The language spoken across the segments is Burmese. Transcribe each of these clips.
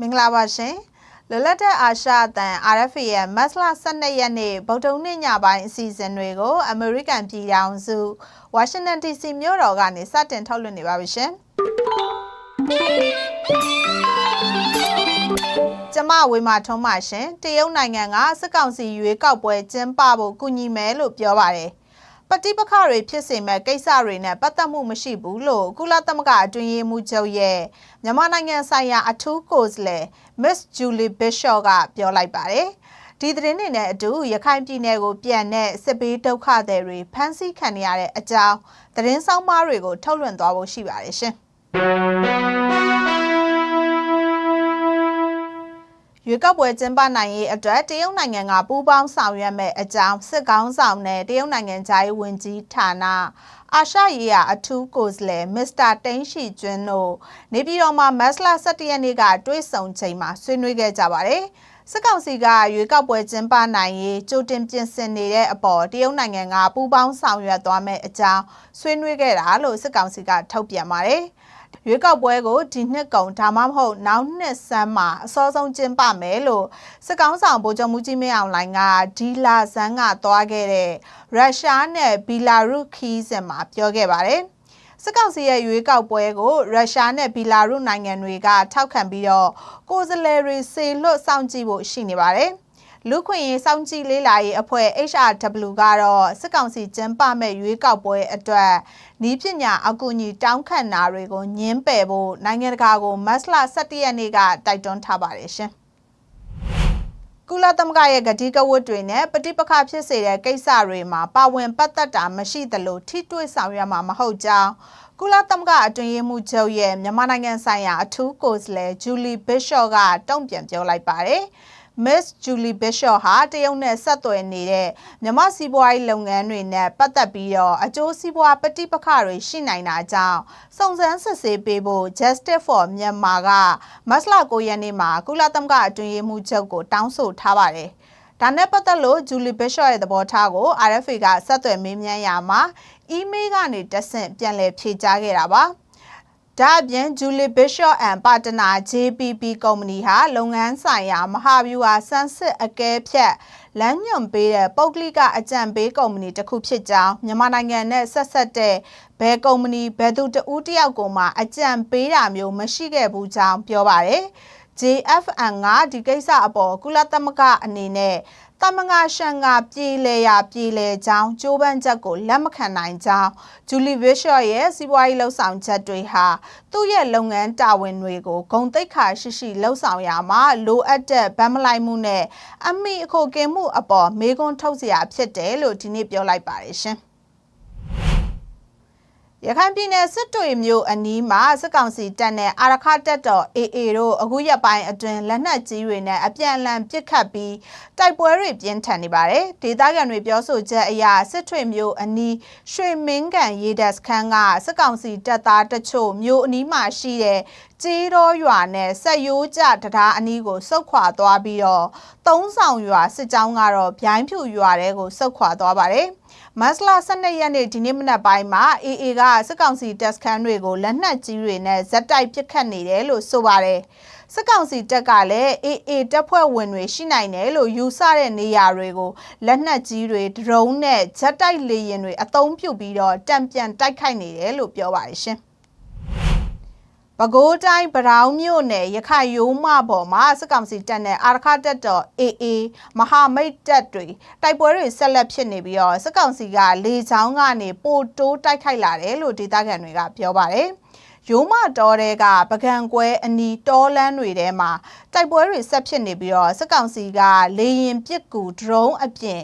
မင်္ဂလာပါရှင်လလတ်တဲ့အာရှအသံ RFA ရဲ့မတ်လ12ရက်နေ့ဗုဒ္ဓနေ့ညပိုင်းအစီအစဉ်တွေကို အမေရိကန်ပြည်ထောင်စုဝါရှင်တန် DC မြို့တော်ကနေစတင်ထုတ်လွှင့်နေပါပြီရှင်ကျမဝေမာထုံးပါရှင်တရုတ်နိုင်ငံကစစ်ကောင်စီရွေးကောက်ပွဲကျင်းပဖို့ကူညီမယ်လို့ပြောပါတယ် ပဋိပက္ခတွေဖြစ်စေမဲ့ကိစ္စတွေနဲ့ပတ်သက်မှုမရှိဘူးလို့ကုလသမဂ္ဂအတွင်းရေးမှူးချုပ်ရဲ့မြန်မာနိုင်ငံဆိုင်ရာအထူးကိုယ်စားလှယ် Miss Julie Bishop ကပြောလိုက်ပါတယ်။ဒီသတင်းတွေနဲ့အတူရခိုင်ပြည်နယ်ကိုပြန်တဲ့စစ်ဘေးဒုက္ခသည်တွေဖမ်းဆီးခံရတဲ့အကြောင်းသတင်းဆောင်မတွေကိုထုတ်လွှင့်သွားဖို့ရှိပါတယ်ရှင်။ ရွေးကောက်ပွဲကျင်းပနိုင်ရေးအတွက်တရုတ်နိုင်ငံကပူးပေါင်းဆောင်ရွက်မဲ့အကြောင်းစစ်ကောင်းဆောင်နဲ့တရုတ်နိုင်ငံသားရေးဝန်ကြီးဌာနအာရှရေးရာအထူးကိုယ်စားလှယ်မစ္စတာတိန်ရှိကျွန်းတို့နေပြည်တော်မှာမတ်လ17ရက်နေ့ကတွေ့ဆုံချိန်မှာဆွေးနွေးခဲ့ကြပါတယ်။စစ်ကောင်စီကရွေးကောက်ပွဲကျင်းပနိုင်ရေးကြိုတင်ပြင်ဆင်နေတဲ့အပေါ်တရုတ်နိုင်ငံကပူးပေါင်းဆောင်ရွက်သွားမယ့်အကြောင်းဆွေးနွေးခဲ့တာလို့စစ်ကောင်စီကထုတ်ပြန်ပါတယ်။ ရွေးကောက်ပွဲကိုဒီနှစ်ကုန်ဒါမှမဟုတ်နောက်နှစ်ဆန်းမှာအစောဆုံးကျင်းပမယ်လို့စစ်ကောင်ဆောင်ဗိုလ်ချုပ်မှုကြီးမင်းအောင်လှိုင်ကဒီလာဆန်းကသွားခဲ့တဲ့ရုရှားနဲ့ဘီလာရုခီးစင်မှာပြောခဲ့ပါတယ်စစ်ကောင်စီရဲ့ရွေးကောက်ပွဲကိုရုရှားနဲ့ဘီလာရုနိုင်ငံတွေကထောက်ခံပြီးတော့ကိုယ်စားလှယ်တွေစေလွတ်စောင့်ကြည့်ဖို့ရှိနေပါတယ်။ လူခွင့်ရေးစောင့်ကြည့်လေးလာရေးအဖွဲ့ HRW ကတော့စစ်ကောင်စီကျင်းပမဲ့ရွေးကောက်ပွဲအတွက်ဤပညာအကူအညီတောင်းခံတာတွေကိုညှင်းပယ်ဖို့နိုင်ငံတကာကိုမတ်လ17ရက်နေ့ကတိုက်တွန်းထားပါတယ်ရှင်။ကုလသမဂ္ဂရဲ့ဂတိကဝတ်တွေနဲ့ပဋိပက္ခဖြစ်စေတဲ့ကိစ္စတွေမှာပါဝင်ပတ်သက်တာမရှိသလိုထိတွေ့ဆောင်ရွက်မှာမဟုတ်ကြောင်းကုလသမဂ္ဂအတွင်းရေးမှူးချုပ်ရဲ့မြန်မာနိုင်ငံဆိုင်ရာအထူးကိုယ်စားလှယ်ဂျူလီဘစ်ရှော့ကတုံ့ပြန်ပြောလိုက်ပါတယ်။ Miss Julie Bishop ဟာတရုတ်နဲ့ဆက်သွယ်နေတဲ့မြမစီးပွားရေးလုပ်ငန်းတွေနဲ့ပတ်သက်ပြီးတော့အကျိုးစီးပွားပဋိပက္ခတွေရှိနိုင်တာကြောင့်စုံစမ်းစစ်ဆေးပေးဖို့ Justice for Myanmar ကမတ်လ9ရက်နေ့မှာကုလသမဂ္ဂအတွင်းရေးမှူးချုပ်ကိုတောင်းဆိုထားပါတယ်။ဒါနဲ့ပတ်သက်လို့ Julie Bishop ရဲ့သဘောထားကို RFA ကဆက်သွယ်မေးမြန်းရာမှာ email ကနေတဆင့်ပြန်လည်ဖြေကြားခဲ့တာပါ။ ဒါအပြင် Julie Bishop and Partner JPP ကုမ္ပဏီဟာလုပ်ငန်းဆိုင်ရာမဟာဗျူဟာစမ်းစစ်အကဲဖြတ်လမ်းညွှန်ပေးတဲ့ပုဂ္ဂလိကအကြံပေးကုမ္ပဏီတစ်ခုဖြစ်ကြောင်းမြန်မာနိုင်ငံနဲ့ဆက်ဆက်တဲ့ဘယ်ကုမ္ပဏီဘယ်သူတဦးတယောက်ကိုမှအကြံပေးတာမျိုးမရှိခဲ့ဘူးကြောင်းပြောပါတယ်။ JFN ကဒီကိစ္စအပေါ်ကုလသမဂ္ဂအနေနဲ့ တမငါရှန်ကပြည်လဲရပြည်လဲကြောင်းကျိုးပန်းချက်ကိုလက်မခံနိုင်ကြောင်းဂျူလီဘစ်ရှော့ရဲ့စီးပွားရေးလှုပ်ဆောင်ချက်တွေဟာသူ့ရဲ့လုပ်ငန်းတာဝန်တွေကိုဂုံတိတ်ခါရှိရှိလှုပ်ဆောင်ရမှာလိုအပ်တဲ့ဗမ်းမလိုက်မှုနဲ့အမိအခိုကင်မှုအပေါ်မေးခွန်းထုတ်စရာဖြစ်တယ်လို့ဒီနေ့ပြောလိုက်ပါတယ်ရှင် ရခိုင်ပြည်နယ်စစ်တွေမြို့အနီးမှာစစ်ကောင်စီတပ်နဲ့အာရခတပ်တော် AA တို့အခုရက်ပိုင်းအတွင်းလက်နက်ကြီးတွေနဲ့အပြန်အလှန်ပစ်ခတ်ပြီးတိုက်ပွဲတွေပြင်းထန်နေပါတယ်။ဒေသခံတွေပြောဆိုချက်အရစစ်ထွေမြို့အနီးရွှေမင်းကန်ရေတပ်စခန်းကစစ်ကောင်စီတပ်သားတချို့မြို့အနီးမှာရှိတဲ့ကျေးတော်ရွာနဲ့ဆက်ရိုးကြတရားအနီးကိုစုတ်ခွာသွားပြီးတော့သုံးဆောင်ရွာစစ်ကြောင်းကတော့ဗျိုင်းဖြူရွာတဲကိုစုတ်ခွာသွားပါတယ်။ မတ်လ12ရက်နေ့ဒီနေ့မနက်ပိုင်းမှာ AA ကစစ်ကောင်စီတပ်စခန်းတွေကိုလက်နက်ကြီးတွေနဲ့ဇက်တိုက်ပစ်ခတ်နေတယ်လို့ဆိုပါတယ်။စစ်ကောင်စီတပ်ကလည်း AA တပ်ဖွဲ့ဝင်တွေရှိနိုင်တယ်လို့ယူဆတဲ့နေရာတွေကိုလက်နက်ကြီးတွေဒရုန်းနဲ့ဂျက်တိုက်လေယာဉ်တွေအသုံးပြုပြီးတော့တံပြန်တိုက်ခိုက်နေတယ်လို့ပြောပါတယ်ရှင်။ ပဲခူးတိုင်းဗရောင်းမြို့နယ်ရခိုင်ရိုးမပေါ်မှာစစ်ကောင်စီတပ်နဲ့အာရခတပ်တော် AA မဟာမိတ်တပ်တွေတိုက်ပွဲတွေဆက်လက်ဖြစ်နေပြီးတော့စစ်ကောင်စီကလေကြောင်းကနေပိုတိုးတိုက်ခိုက်လာတယ်လို့ဒေသခံတွေကပြောပါတယ်။ရိုးမတော်တဲ့ကပကံကွဲအနီးတောလန်းတွေထဲမှာတိုက်ပွဲတွေဆက်ဖြစ်နေပြီးတော့စစ်ကောင်စီကလေရင်ပစ်ကူဒရုန်းအပြင်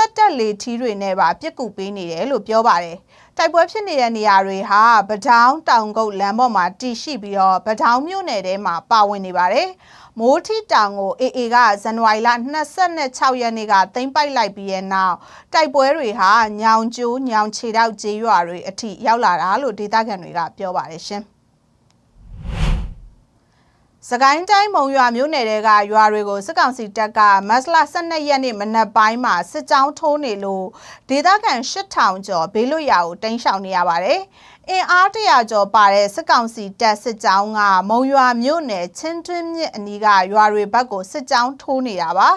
စက်တက်လေထီးတွေနဲ့ပါပစ်ကူပေးနေတယ်လို့ပြောပါတယ်။တိုက်ပွဲဖြစ်နေတဲ့နေရာတွေဟာပထောင်တောင်ကုတ်လမ်းပေါ်မှာတည်ရှိပြီးတော့ပထောင်မြို့နယ်ထဲမှာပါဝင်နေပါတယ်။မိုးထီတောင်ကို AA ကဇန်နဝါရီလ26ရက်နေ့ကသိမ်းပိုက်လိုက်ပြီးတဲ့နောက်တိုက်ပွဲတွေဟာညောင်ကျိုးညောင်ခြေတောက်ကျေးရွာတွေအထိရောက်လာတာလို့ဒေသခံတွေကပြောပါတယ်ရှင်။ စကိုင်းတိုင်းမုံရွာမြို့နယ်တွေကရွာတွေကိုစစ်ကောင်စီတပ်ကမတ်လ12ရက်နေ့မနက်ပိုင်းမှာစစ်ကြောင်းထိုးနေလို့ဒေသခံ8000ကျော်ဘေးလွတ်ရာကိုတိမ်းရှောင်နေရပါတယ်။အင်အားတရာကျော်ပါတဲ့စစ်ကောင်စီတပ်စစ်ကြောင်းကမုံရွာမြို့နယ်ချင်းတွင်းမြစ်အနီးကရွာတွေဘက်ကိုစစ်ကြောင်းထိုးနေတာပါ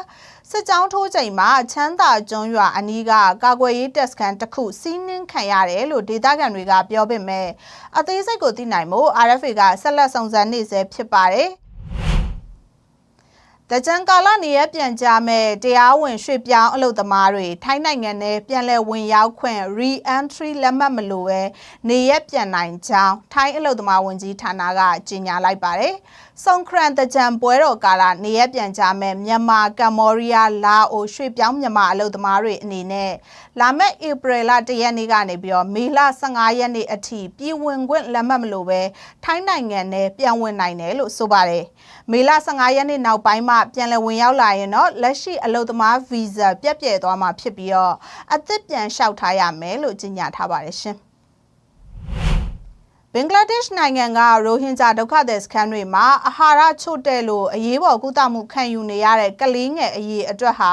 စစ်ကြောင်းထိုးချိန်မှာချမ်းသာကျွန်းရွာအနီးကကာကွယ်ရေးတပ်စခန်းတစ်ခုစီးနင်းခံရတယ်လို့ဒေသခံတွေကပြောပေမဲ့အသေးစိတ်ကိုသိနိုင်မှု RFA ကဆက်လက်စုံစမ်းနေဆဲဖြစ်ပါတယ်တကြံကာလနေရပြန်ကြမဲ့တရားဝင်ရွှေ့ပြောင်းအလုပ်သမားတွေထိုင်းနိုင်ငံနဲ့ပြန်လည်ဝင်ရောက်ခွင့် re-entry လက်မှတ်မလိုပဲနေရပြန်နိုင်ကြောင်းထိုင်းအလုပ်သမားဝန်ကြီးဌာနကကြေညာလိုက်ပါတယ်။ စုံခရန်တကြံပွဲတော်ကာလနေရပြန်ကြမဲ့မြန်မာကမ္ဘောဒီးယားလာအိုရွှေ့ပြောင်းမြန်မာအလုပ်သမားတွေအနေနဲ့လာမယ့်ဧပြီလ1ရက်နေ့ကနေပြီးတော့မေလ15ရက်နေ့အထိပြည်ဝင်ခွင့်လက်မှတ်မလိုပဲထိုင်းနိုင်ငံနဲ့ပြန်ဝင်နိုင်တယ်လို့ဆိုပါတယ်။မေလ15ရက်နေ့နောက်ပိုင်းမှာပြန်လည်ဝင်ရောက်လာရင်တော့လက်ရှိအလုပ်သမားဗီဇာပြတ်ပြဲသွားမှာဖြစ်ပြီးတော့အသစ်ပြန်လျှောက်ထားရမယ်လို့ကြေညာထားပါတယ်ရှင်။ ဘင်္ဂလားဒေ့ရှ်နိုင်ငံကရိုဟင်ဂျာဒုက္ခသည်စခန်းတွေမှာအာဟာရချို့တဲ့လို့အရေးပေါ်ကုသမှုခံယူနေရတဲ့ကလေးငယ်အရေးအတွက်ဟာ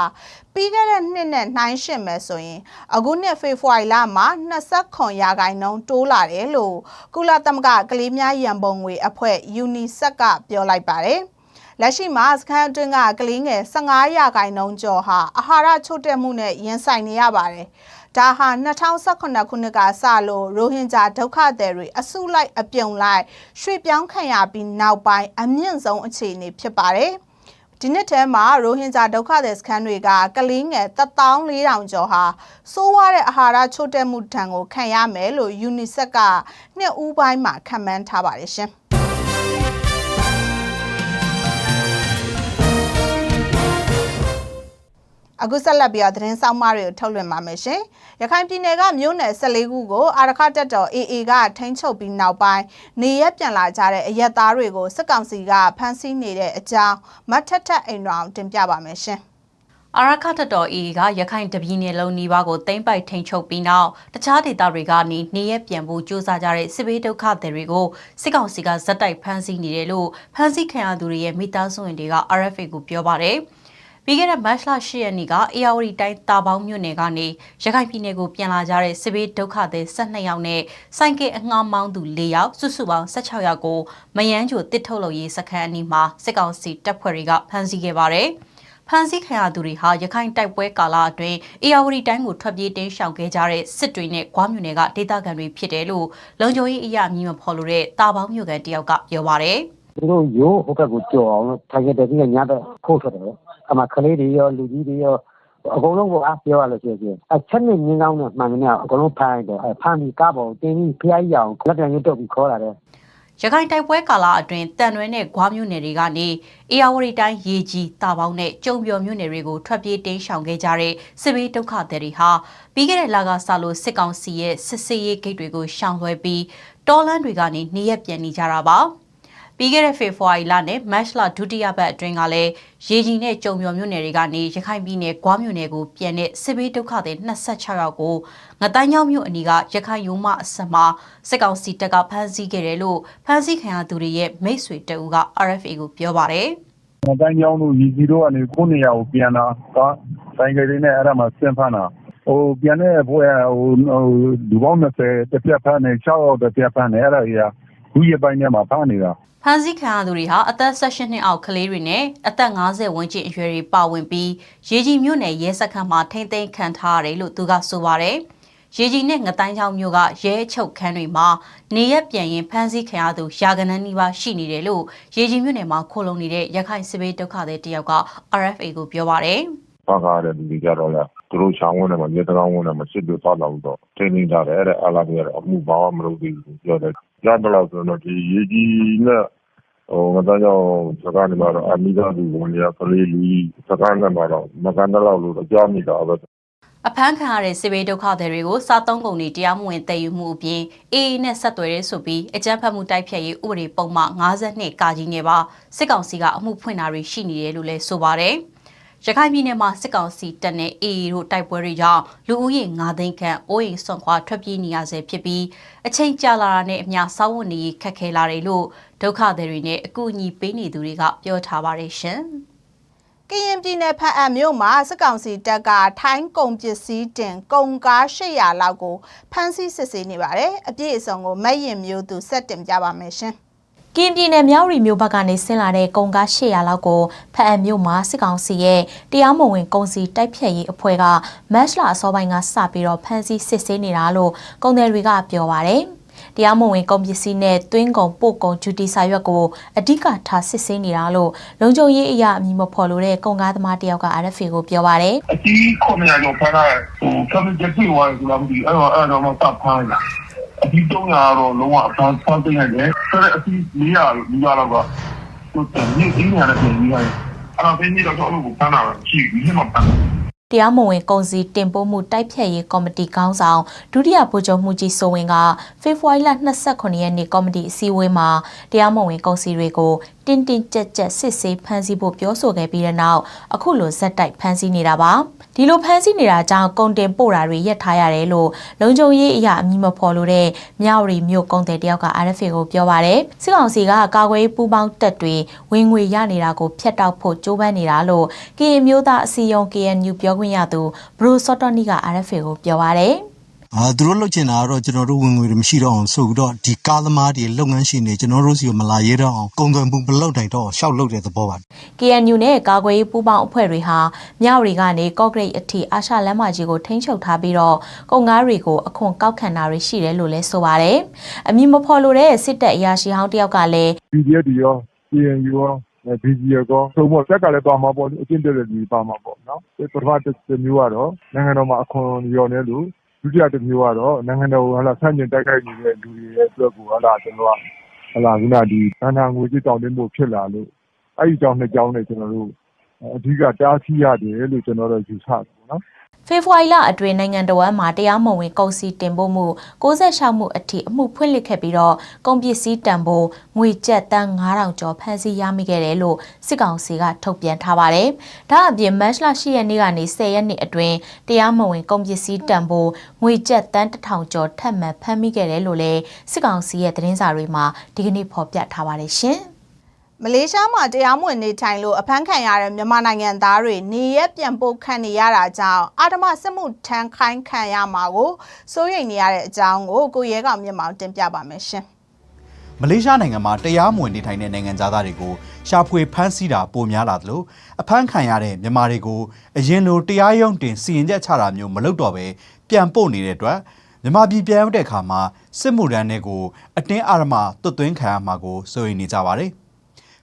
ပြီးခဲ့တဲ့နှစ်နဲ့နှိုင်းယှဉ်မယ်ဆိုရင်အခုနှစ်ဖေဖော်ဝါရီလမှာ29ရာခိုင်နှုန်းတိုးလာတယ်လို့ကုလသမဂ္ဂကလေးများရန်ပုံငွေအဖွဲ့ UNICEF ကပြောလိုက်ပါတယ်။ လက်ရှိမှာစခန်းအတွင်းကကလေးငယ်15ရာခိုင်နှုန်းကျော်ဟာအာဟာရချို့တဲ့မှုနဲ့ရင်ဆိုင်နေရပါတယ်။ဒါဟာ2018ခုနှစ်ကစလို့ရိုဟင်ဂျာဒုက္ခသည်တွေအစုလိုက်အပြုံလိုက်ရွှေ့ပြောင်းခံရပြီးနောက်ပိုင်းအမြင့်ဆုံးအခြေအနေဖြစ်ပါတယ်။ဒီနှစ်ထဲမှာရိုဟင်ဂျာဒုက္ခသည်စခန်းတွေကကလေးငယ်14000ကျော်ဟာစိုးဝါးတဲ့အာဟာရချို့တဲ့မှုဒဏ်ကိုခံရမယ်လို့ UNICEF ကနှစ်ဦးပိုင်းမှာခန့်မှန်းထားပါတယ်ရှင်။ အခုဆက်လက်ပြီးတော့သတင်းဆောင်မတွေကိုထုတ်လွှင့်ပါမယ်ရှင်။ရခိုင်ပြည်နယ်ကမြို့နယ်14ခုကိုအာရခတက်တော် AA ကထိန်းချုပ်ပြီးနောက်ပိုင်းနေရက်ပြန်လာကြတဲ့အရက်သားတွေကိုစစ်ကောင်စီကဖမ်းဆီးနေတဲ့အကြောင်းမတ်ထက်ထက်အိမ်တော်တင်ပြပါမယ်ရှင်။အာရခတ်တော် AA ကရခိုင်တပြည်နယ်လုံးနီးပါးကိုသိမ်းပိုက်ထိန်ချုပ်ပြီးနောက်တခြားဒေသတွေကနေနေရပြန်ဖို့ကြိုးစားကြတဲ့စစ်ဘေးဒုက္ခသည်တွေကိုစစ်ကောင်စီကဇက်တိုက်ဖမ်းဆီးနေတယ်လို့ဖမ်းဆီးခံရသူတွေရဲ့မိသားစုဝင်တွေက RFA ကိုပြောပါတယ်။ ပြီးခဲ့တဲ့မတ်လ10ရက်နေ့ကအေယာဝတီတိုင်းတာပေါင်းမြို့နယ်ကနေရခိုင်ပြည်နယ်ကိုပြန်လာကြတဲ့စစ်ဘေးဒုက္ခသည်12ယောက်နဲ့စိုင်ကေအငှားမောင်းသူ4ယောက်စုစုပေါင်း16ယောက်ကိုမယန်းချိုတစ်ထုတ်လုပ်ရေးစခန်းအနီးမှာစစ်ကောင်စီတပ်ဖွဲ့တွေကဖမ်းဆီးခဲ့ပါတယ်။ဖမ်းဆီးခံရသူတွေဟာရခိုင်တိုက်ပွဲကာလအတွင်းအေယာဝတီတိုင်းကိုထွက်ပြေးတင်းရှောင်ခဲ့ကြတဲ့စစ်တွေနဲ့ကွားမြို့နယ်ကဒေသခံတွေဖြစ်တယ်လို့လုံခြုံရေးအရာအမည်မဖော်လို့တဲ့တာပေါင်းမြို့ကန်တယောက်ကပြောပါတယ်။သူတို့ရိုးဟိုဘက်ကိုကြော်အောင်ထိုင်ရတဲ့ကြီးကညတော့ခိုးထွက်တယ် အမှကလေးတွေရောလူကြီးတွေရောအကုန်လုံးကိုအားပြောရလို့ရှိရင်အချက်နဲ့ငင်းကောင်းနဲ့မှန်တယ်အကုန်လုံးဖမ်းတယ်ဖမ်းပြီးကားပေါ်တင်းပြီးဖျားကြီးအောင်လက်တံကြီးတုတ်ပြီးခေါ်လာတယ်ရခိုင်တိုက်ပွဲကာလအတွင်းတန်ရွဲနဲ့ဂွားမြို့နယ်တွေကနေအေယာဝတီတိုင်းရေကြီးတာပေါင်းနဲ့ကျုံပြော်မြို့နယ်တွေကိုထွက်ပြေးတင်းရှောင်ခဲ့ကြတဲ့စစ်ဘေးဒုက္ခသည်တွေဟာပြီးခဲ့တဲ့လကစလို့စစ်ကောင်စီရဲ့စစ်စေးရေးဂိတ်တွေကိုရှောင်လွှဲပြီးတော်လန်းတွေကနေနေရပြန်နေကြတာပါ။ ပြီးခဲ့တဲ့ဖေဖော်ဝါရီလနဲ့မတ်လဒုတိယပတ်အတွင်းကလည်းရေကြီးနဲ့ကြုံမြော်မြို့နယ်တွေကနေရခိုင်ပြည်နယ်ဂွားမြို့နယ်ကိုပြန်တဲ့စစ်ဘေးဒုက္ခသည်26ယောက်ကိုငတိုင်းချောင်းမြို့အနီးကရခိုင်ရုံးမအစမှာစစ်ကောင်စီတပ်ကဖမ်းဆီးခဲ့တယ်လို့ဖမ်းဆီးခံရသူတွေရဲ့မိတ်ဆွေတအူက RFA ကိုပြောပါတယ်။ငတိုင်းချောင်းတို့ရေကြီးတို့ကနေကိုနေရာကိုပြန်လာကဆိုင်ကလေးနဲ့အဲ့ဒါမှဆင်းဖမ်းတာဟိုပြန်တဲ့ဘွဲဟိုလူပေါင်း20တစ်ပြက်ဖမ်းနေ6ယောက်တစ်ပြက်ဖမ်းနေအဲ့ဒါကြီး ကဘူးရပိုင်းထဲမှာဖမ်းနေတာဖမ်းဆီးခံရသူတွေဟာအသက်16နှစ်အောက်ကလေးတွေနဲ့အသက်50ဝန်းကျင်အရွယ်တွေပါဝင်ပြီးရေကြီးမြို့နယ်ရဲစခန်းမှာထိမ့်သိမ်းခံထားရတယ်လို့သူကဆိုပါတယ်။ရေကြီးနဲ့ငတိုင်းချောင်းမြို့ကရဲချုပ်ခန်းတွေမှာနေရက်ပြန်ရင်ဖမ်းဆီးခံရသူရာဂဏန်းနီးပါးရှိနေတယ်လို့ရေကြီးမြို့နယ်မှာခိုလုံနေတဲ့ရခိုင်စစ်ဘေးဒုက္ခသည်တယောက်က RFA ကိုပြောပါတယ်။ပါကားတဲ့လူတွေကြတော့လေသူတို့ချောင်းဝင်တယ်မှာမြေတကောင်းဝင်တယ်မှာစစ်လို့သွားတော့တော့တင်းနေကြတယ်အဲ့ဒါအလားတူရအမှုဘာမှမလုပ်သေးဘူးပြောတယ် ရတော့ဆိုတော့ဒီရေကြီးနဲ့ဟိုငါတော့စကားနေမှာတော့အမိသားစုဝင်ရကလေးလူစကားနဲ့မှာတော့မကန်တော့လို့ကြောက်မိတာပဲအဖမ်းခံရတဲ့စစ်ဘေးဒုက္ခသည်တွေကိုစားသုံးကုန်တွေတရားမဝင်တည်ယူမှုအပြင်အေအေနဲ့ဆက်သွယ်ရဲဆိုပြီးအကြမ်းဖက်မှုတိုက်ဖျက်ရေးဥပဒေပုံမှန်52ကာကြီးနဲ့ပါစစ်ကောင်စီကအမှုဖွင့်တာတွေရှိနေတယ်လို့လည်းဆိုပါတယ်။ ရခိုင်ပြည်နယ်မှာစစ်ကောင်စီတပ်နဲ့ AA တို့တိုက်ပွဲတွေကြောင့်လူဦးရေ9သိန်းခန့်အိုးအိမ်ဆွန့်ခွာထွက်ပြေးနေရဆဲဖြစ်ပြီးအချိန်ကြာလာတာနဲ့အမျှစောင်းဝန်နေခက်ခဲလာတယ်လို့ဒုက္ခသည်တွေနဲ့အကူအညီပေးနေသူတွေကပြောထားပါတယ်ရှင်။ကရင်ပြည်နယ်ဖန်အံမြို့မှာစစ်ကောင်စီတပ်ကထိုင်းကုန်ပစ္စည်းတင်ကုန်ကား800လောက်ကိုဖမ်းဆီးစစ်ဆေးနေပါတယ်။အပြည့်အစုံကိုမက်ရင်မျိုးသူဆက်တင်ပြပါမယ်ရှင်။ ကင်းပြည်နယ်မြောက်ရီမြို့ဘက်ကနေဆင်းလာတဲ့ကုန်ကား800လောက်ကိုဖအံမြို့မှာစစ်ကောင်စီရဲ့တရားမဝင်ကုန်စည်တိုက်ဖြတ်ရေးအဖွဲ့ကမတ်လအစောပိုင်းကစပြီးတော့ဖမ်းဆီးစစ်ဆေးနေတာလို့ကုန်တယ်တွေကပြောပါရယ်။တရားမဝင်ကုန်ပစ္စည်းနဲ့သွင်းကုန်ပို့ကုန်ဂျူတီစာရွက်ကိုအဓိကထားစစ်ဆေးနေတာလို့လုံခြုံရေးအရာအမည်မဖော်လို့တဲ့ကုန်ကားသမားတယောက်က RFA ကိုပြောပါရယ်အကြီး900ကျော်ဖမ်းလာတယ်ဟိုကမ္ဘာကျပြေဝိုင်းဆိုတာမသိအဲ့တော့အဲ့တော့မှစဖမ်းလာ အကြီး300ကတော့လုံးဝအဖမ်းဖမ်းသိနေတယ်ဆိုတော့အကြီး400လူရတော့ကသူတည်းနေနေရတယ်ပြင်ပြီးရတယ်အဲ့တော့ပြင်ပြီးတော့တော့ဖမ်းလာတာရှိပြီးမှဖမ်းတရားမဝင်ကုန်စည်တင်ပို့မှုတိုက်ဖြတ်ရေးကော်မတီခေါင်းဆောင်ဒုတိယဗိုလ်ချုပ်မှုကြီးစိုးဝင်းကဖေဖော်ဝါရီလ29ရက်နေ့ကော်မတီအစည်းအဝေးမှာတရားမဝင်ကုန်စည်တွေကိုတင်းတင်းကြပ်ကြပ်စစ်ဆေးဖမ်းဆီးဖို့ပြောဆိုခဲ့ပြီးတဲ့နောက်အခုလိုဇက်တိုက်ဖမ်းဆီးနေတာပါဒီလိုဖမ်းဆီးနေတာကြောင့်ကုန်တင်ပို့တာတွေရပ်ထားရတယ်လို့လုံခြုံရေးအရာအမည်မဖော်လို့တဲ့မြောက်ရီမြို့ကုန်တယ်တယောက်က RFA ကိုပြောပါတယ်စစ်ကောင်စီကကာကွယ်ရေးပူးပေါင်းတပ်တွေဝင်ငွေရနေတာကိုဖျက်တောက်ဖို့ကြိုးပမ်းနေတာလို့ကရင်မျိုးသားအစည်းအရုံး KNU ပြောခွင့်ရသူဘရိုစော့တော်နီက RFA ကိုပြောပါတယ် အာသူတို့လုပ်ချင်တာကတော့ကျွန်တော်တို့ဝင်ငွေတွေမရှိတော့အောင်ဆိုပြီးတော့ဒီကားသမားတွေလုပ်ငန်းရှင်တွေကျွန်တော်တို့စီကိုမလာရဲတော့အောင်ကုန်သွယ်မှုမလုပ်နိုင်တော့အောင်ရှောက်လုပ်တဲ့သဘောပါ KNU နဲ့ကာကွယ်ရေးပူးပေါင်းအဖွဲ့တွေဟာမြောက်ရီကနေကော့ဂရိတ်အထိအာရှလမ်းမကြီးကိုထိန်းချုပ်ထားပြီးတော့ကုန်ကားတွေကိုအခွန်ကောက်ခံတာတွေရှိတယ်လို့လည်းဆိုပါတယ်။အမည်မဖော်လို့တဲ့စစ်တပ်အရာရှိဟောင်းတယောက်ကလည်း PDF တွေရော CNU ရော BG ရောသုံးဖို့တက်ကလည်းပါမှာပေါ့အကျင့်တဲ့လူပါမှာပေါ့နော်ပထမတစ်မျိုးကတော့နိုင်ငံတော်မှာအခွန်ရောနေလို့ ဒုတိယတစ်မျိုးကတော့ နိုင်ငံတော်ဟလာဆန့်ကျင်တိုက်ခိုက်နေတဲ့လူတွေရဲ့အတွက်ကိုဟလာကျွန်တော်ကဟလာခုနဒီဌာနငွေကြေး တောင်းတင်းဖို့ဖြစ်လာလို့ အဲ့ဒီကြောင့်နှစ်ကြောင်းနဲ့ ကျွန်တော်တို့ အဓိကတားဆီးရတယ်လို့ကျွန်တော်တို့ယူဆတယ်ပေါ့နော်ဖေဖော်ဝါရီလအတွင်းနိုင်ငံတော်ဝန်မှာတရားမဝင်ကုန်စည်တင်ပို့မှု66မှုအထိအမှုဖွင့်လှစ်ခဲ့ပြီးတော့ကုန်ပစ္စည်းတန်ဖိုးငွေကျပ်တန်း9000ကျော်ဖမ်းဆီးရမိခဲ့တယ်လို့စစ်ကောင်စီကထုတ်ပြန်ထားပါတယ်။ဒါအပြင်မတ်လ10ရက်နေ့ကနေ10ရက်နေ့အတွင်းတရားမဝင်ကုန်ပစ္စည်းတန်ဖိုးငွေကျပ်တန်း1000ကျော်ထပ်မံဖမ်းမိခဲ့တယ်လို့လည်းစစ်ကောင်စီရဲ့သတင်းစာတွေမှာဒီကနေ့ဖော်ပြထားပါတယ်ရှင်။ မလေးရှားမှာတရားမဝင်နေထိုင်လို့အဖမ်းခံရတဲ့မြန်မာနိုင်ငံသားတွေနေရက်ပြန်ပို့ခံနေရတာကြောင့်အာဓမစစ်မှုထမ်းခိုင်းခံရမှာကိုစိုးရိမ်နေရတဲ့အကြောင်းကိုကိုရဲကောင်မြင့်မောင်တင်ပြပါမယ်ရှင်မလေးရှားနိုင်ငံမှာတရားမဝင်နေထိုင်တဲ့နိုင်ငံသားတွေကိုရှာဖွေဖမ်းဆီးတာပိုများလာသလိုအဖမ်းခံရတဲ့မြန်မာတွေကိုအရင်လိုတရားရုံးတင်စီရင်ချက်ချတာမျိုးမလုပ်တော့ပဲပြန်ပို့နေတဲ့အတွက်မြန်မာပြည်ပြန်ရောက်တဲ့အခါမှာစစ်မှုထမ်းတွေကိုအတင်းအာရမတွတ်သွင်းခံရမှာကိုစိုးရိမ်နေကြပါတယ်။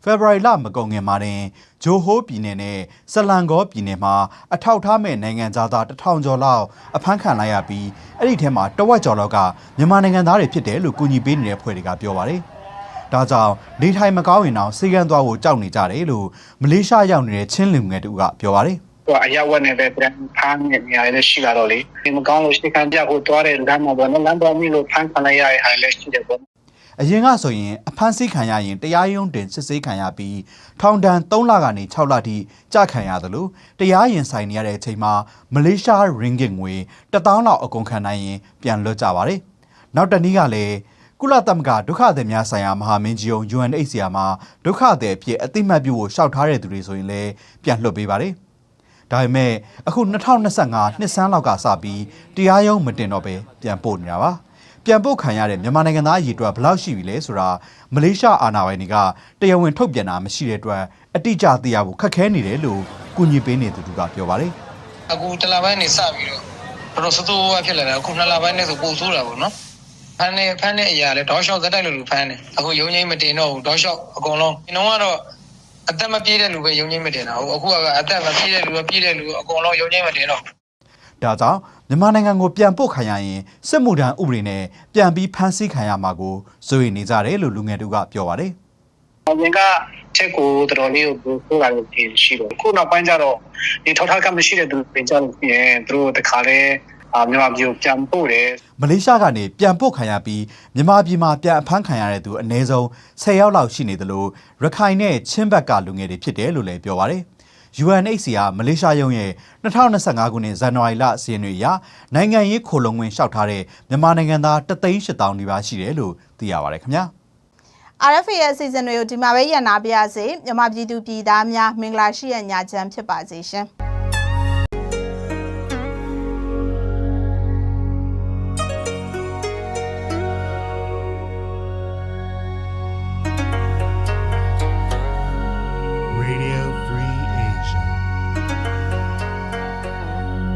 ဖေဖော်ဝါရီလမကုန်ခင်မှာတင်ဂျိုဟိုးပြည်နယ်နဲ့ဆလန်ဂေါပြည်နယ်မှာအထောက်ထားမဲ့နိုင်ငံသားသားတစ်ထောင်ကျော်လောက်အဖမ်းခံလိုက်ရပြီးအဲ့ဒီထဲမှာတဝက်ကျော်လောက်ကမြန်မာနိုင်ငံသားတွေဖြစ်တယ်လို့ကူညီပေးနေတဲ့ဖွဲ့တွေကပြောပါတယ်။ဒါကြောင့်နေထိုင်မကောင်းရင်တော့စေကန်းသွားဖို့ကြောက်နေကြတယ်လို့မလေးရှားရောက်နေတဲ့ချင်းလူငယ်တူကပြောပါတယ်ဟိုအရာဝတ်နေတဲ့ပြန်ဖမ်းနေနေရတယ်ရှိလာတော့လေဒီမကောင်းလို့ရှိခံပြဖို့တွားတဲ့လမ်းမှာပေါ့နော်လမ်းပေါ်မိလို့ဖမ်းခံလိုက်ရတဲ့ဟာလည်းရှိတယ်ပေါ့။ အရင်ကဆိုရင်အဖမ်းဆီးခံရရင်တရားရုံးတင်စစ်ဆေးခံရပြီးထောင်ဒဏ်3လကနေ6လထိကြာခံရတယ်လို့တရားရင်ဆိုင်နေရတဲ့အချိန်မှာမလေးရှားရင်ဂစ်ငွေ1000လောက်အကုန်ခံနိုင်ရင်ပြန်လွတ်ကြပါတယ်။နောက်တနည်းကလည်းကုလသမဂ္ဂဒုက္ခသည်များဆိုင်ရာမဟာမင်းကြီးရုံး UNHCR မှာဒုက္ခသည်အဖြစ်အသိမှတ်ပြုဖို့ရှောက်ထားတဲ့သူတွေဆိုရင်လည်းပြန်လွှတ်ပေးပါတယ်။ဒါပေမဲ့အခု2025နှစ်ဆန်းလောက်ကစပြီးတရားရုံးမတင်တော့ပဲပြန်ပို့နေတာပါ ပြန်ပို့ခံရတဲ့မြန်မာနိုင်ငံသားအရေအတွက်ဘယ်လောက်ရှိပြီလဲဆိုတာမလေးရှားအာဏာပိုင်တွေကတရားဝင်ထုတ်ပြန်တာမရှိတဲ့အတွက်အတိအကျသိရဖို့ခက်ခဲနေတယ်လို့ကုညီပေးနေသူကပြောပါတယ်အခုတလာပိုင်းနေစပြီးတော့တော်တော်စိုးစိုးဝါးဖြစ်လာတယ်အခုနှစ်လပိုင်းနဲ့ဆိုပိုဆိုးတာပေါ့နော်ဖမ်းနေဖမ်းတဲ့အရာလဲတောက်လျှောက်ဇက်တိုက်လို့လူဖမ်းတယ်အခုရုံငိမ့်မတင်တော့ဘူးတောက်လျှောက်အကုန်လုံးဒီတော့ကတော့အသက်မပြေးတဲ့လူပဲရုံငိမ့်မတင်တာဟုတ်အခုကအသက်မပြေးတဲ့လူပဲပြေးတဲ့လူအကုန်လုံးရုံငိမ့်မတင်တော့။ဒါကြောင့် မြန်မာနိုင်ငံကိုပြန်ပို့ခံရရင်စစ်မှုထမ်းဥပဒေနဲ့ပြန်ပြီးဖမ်းဆီးခံရမှာကိုစိုးရိမ်နေကြတယ်လို့လူငယ်တို့ကပြောပါတယ်။အရင်ကချက်ကိုတော်တော်လေးကိုပို့လာလို့ပြင်ရှိတယ်ခုနောက်ပိုင်းကျတော့ဒီထောက်ထားကမရှိတဲ့သူပြင်ကြလို့ပြင်သူတို့တခါလဲအာမြန်မာပြည်ကိုပြန်ပို့တယ်မလေးရှားကနေပြန်ပို့ခံရပြီးမြန်မာပြည်မှာပြန်အဖမ်းခံရတဲ့သူအနည်းဆုံး10ယောက်လောက်ရှိနေသလိုရခိုင်နဲ့ချင်းဘက်ကလူငယ်တွေဖြစ်တယ်လို့လည်းပြောပါတယ်။ UNHCR မလေးရှားရုံးရဲ့2025ခုနှစ်ဇန်နဝါရီလအစည်းအဝေးအရနိုင်ငံရေးခိုလုံဝင်လျှောက်ထားတဲ့မြန်မာနိုင်ငံသား3သိန်း8000နီးပါးရှိတယ်လို့သိရပါတယ်ခင်ဗျာ။ RFA ရဲ့အစီအစဉ်တွေကိုဒီမှာပဲရန်နာပြရစေမြန်မာပြည်သူပြည်သားများမင်္ဂလာရှိတဲ့ညချမ်းဖြစ်ပါစေရှင်